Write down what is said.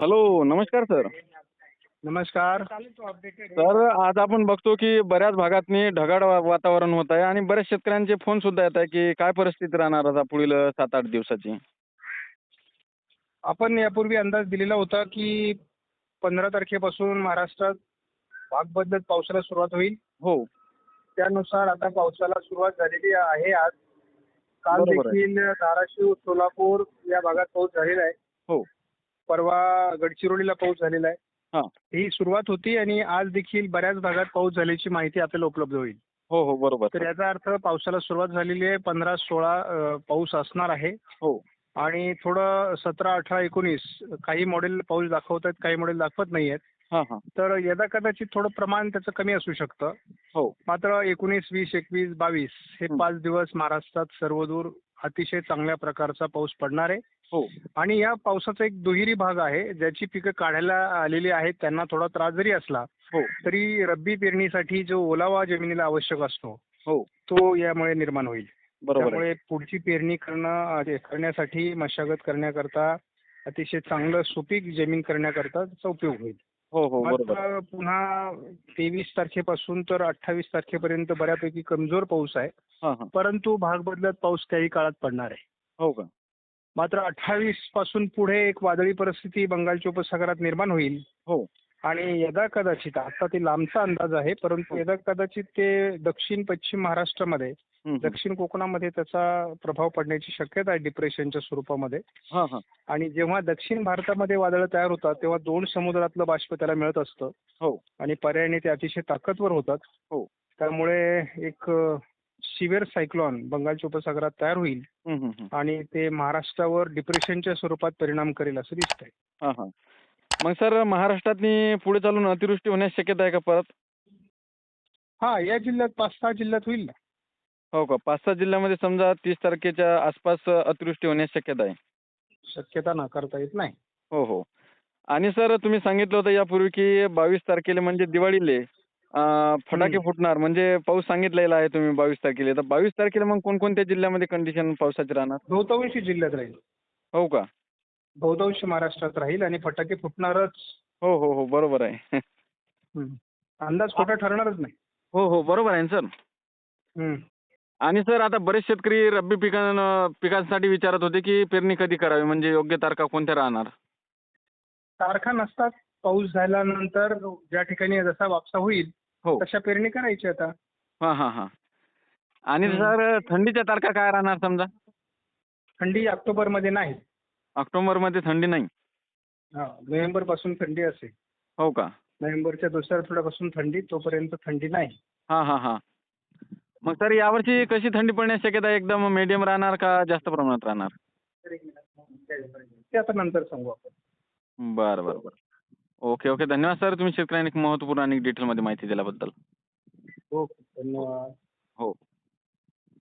Hello नमस्कार sir. नमस्कार. Sir आज आपण बघतो की बऱ्याच भागातनी ढगाळ वा- वातावरण होत आहे आणि बऱ्याच शेतकऱ्यांचे फोन सुद्धा येत आहे की काय परिस्थिती राहणार आता पुढील सात आठ दिवसाची? आपण यापूर्वी अंदाज दिलेला होता की पंधरा तारखेपासून महाराष्ट्रात भाग बदलत पावसाला सुरुवात होईल. हो. त्यानुसार आता पावसाला सुरुवात झालेली आहे आज. काल बरोबर आहे. देखील धाराशिव सोलापूर या भागात पाऊस झालेला आहे. हो. परवा गडचिरोलीला पाऊस झालेला आहे. हां. सुरुवात होती आणि आज देखील बऱ्याच भागात पाऊस झाल्याची माहिती आपल्याला उपलब्ध होईल. हो हो बरोबर. तर याचा अर्थ पावसाला सुरुवात झालेली आहे पंधरा सोळा पाऊस असणार आहे. हो. आणि थोडं सतरा अठरा एकोणीस काही मॉडेल पाऊस दाखवत आहेत काही मॉडेल दाखवत नाही आहेत हां हां. तर यदा कदाचित थोडं प्रमाण त्याचं कमी असू शकतं. हो. मात्र एकोणीस वीस एकवीस बावीस हे हं. पाच दिवस महाराष्ट्रात सर्वदूर अतिशय चांगल्या प्रकारचा पाऊस पडणार आहे. हो. आणि या पावसाचा एक दुहेरी भाग आहे ज्याची पिकं काढायला आलेली आहेत त्यांना थोडा त्रास जरी असला हो. तरी रब्बी पेरणीसाठी जो ओलावा जमिनीला आवश्यक असतो हो. तो यामुळे निर्माण होईल. त्यामुळे पुढची पेरणी करणं करण्यासाठी मशागत करण्याकरता अतिशय चांगलं सुपीक जमीन करण्याकरता त्याचा उपयोग होईल. हो हो मात्र पुन्हा तेवीस तारखेपासून तर अठ्ठावीस तारखेपर्यंत बऱ्यापैकी कमजोर पाऊस आहे. हां हां. परंतु भाग बदलत पाऊस काही काळात पडणार आहे. हो का? मात्र अठ्ठावीसपासून पुढे एक वादळी परिस्थिती बंगालच्या उपसागरात निर्माण होईल. हो. आणि यदा कदाचित आता ते लांबचा अंदाज आहे परंतु यदा कदाचित ते दक्षिण पश्चिम महाराष्ट्रामध्ये. दक्षिण कोकणामध्ये त्याचा प्रभाव पडण्याची शक्यता आहे डिप्रेशनच्या स्वरूपामध्ये. आणि जेव्हा दक्षिण भारतामध्ये वादळं तयार होतात तेव्हा दोन समुद्रातलं बाष्प त्याला मिळत असतं. हो. आणि पर्यायाने ते अतिशय ताकदवर होतात. हो. त्यामुळे एक सिव्हिअर सायक्लॉन बंगालच्या उपसागरात तयार होईल. आणि ते महाराष्ट्रावर डिप्रेशनच्या स्वरूपात परिणाम करेल असं दिसतंय. मग सर महाराष्ट्रातनी पुढे चालून अतिवृष्टी होण्याची शक्यता आहे का परत? हा या जिल्ह्यात पाच सहा जिल्ह्यात होईल ना. हो का? पाच सहा जिल्ह्यामध्ये समजा तीस तारखेच्या आसपास अतिवृष्टी होण्याची शक्यता आहे. शक्यता नाकारता येत नाही. हो हो. आणि सर तुम्ही सांगितलं होतं यापूर्वी की बावीस तारखेला म्हणजे दिवाळीले अं, फटाके हम्म. फुटणार. म्हणजे पाऊस सांगितलेला आहे तुम्ही बावीस तारखेला. तर बावीस तारखेला मग कोणकोणत्या जिल्ह्यामध्ये कंडिशन पावसाची राहणार? बहुतांशी जिल्ह्यात राहील. हो का? बहुतांश महाराष्ट्रात राहील आणि फटाके फुटणारच. हो हो हो बरोबर आहे. हम्म. अंदाज खोटा ठरणारच नाही. हो हो बरोबर आहे ना सर? हम्म. आणि सर आता बरेच शेतकरी रब्बी पिकां पिकांसाठी विचारत होते की पेरणी कधी करावी? म्हणजे योग्य तारखा कोणत्या राहणार? तारखा नसतात. पाऊस झाल्यानंतर ज्या ठिकाणी जसा वापसा होईल हो. तशा पेरणी करायची आता. हां हां हां. आणि हम्म. सर थंडीच्या तारखा काय राहणार समजा? थंडी ऑक्टोबरमध्ये नाही. ऑक्टोबरमध्ये थंडी नाही. हा नोव्हेंबरपासून थंडी असेल हो का? नोव्हेंबरच्या दुसऱ्या आठवड्यापासून थंडी तोपर्यंत थंडी नाही. हां हां हां. मग सर यावर्षी कशी थंडी पडण्याची शक्यता आहे? एकदम मीडियम राहणार का जास्त प्रमाणात राहणार? ते आता नंतर सांगू आपण. बरं बरं बरं. Okay okay. धन्यवाद सर तुम्ही शेतकऱ्यांनी महत्त्वपूर्ण आणि डिटेलमध्ये माहिती दिल्याबद्दल. ओके धन्यवाद. हो.